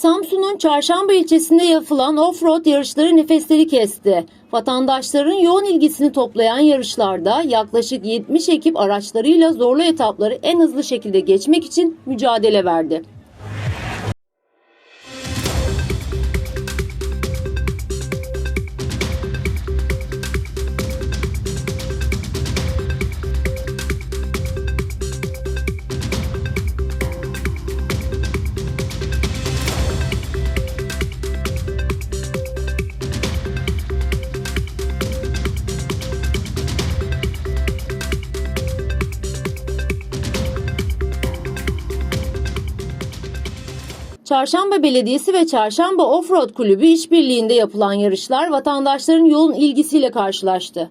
Samsun'un Çarşamba ilçesinde yapılan off-road yarışları nefesleri kesti. Vatandaşların yoğun ilgisini toplayan yarışlarda yaklaşık 70 ekip araçlarıyla zorlu etapları en hızlı şekilde geçmek için mücadele verdi. Çarşamba Belediyesi ve Çarşamba Offroad Kulübü işbirliğinde yapılan yarışlar vatandaşların yoğun ilgisiyle karşılaştı.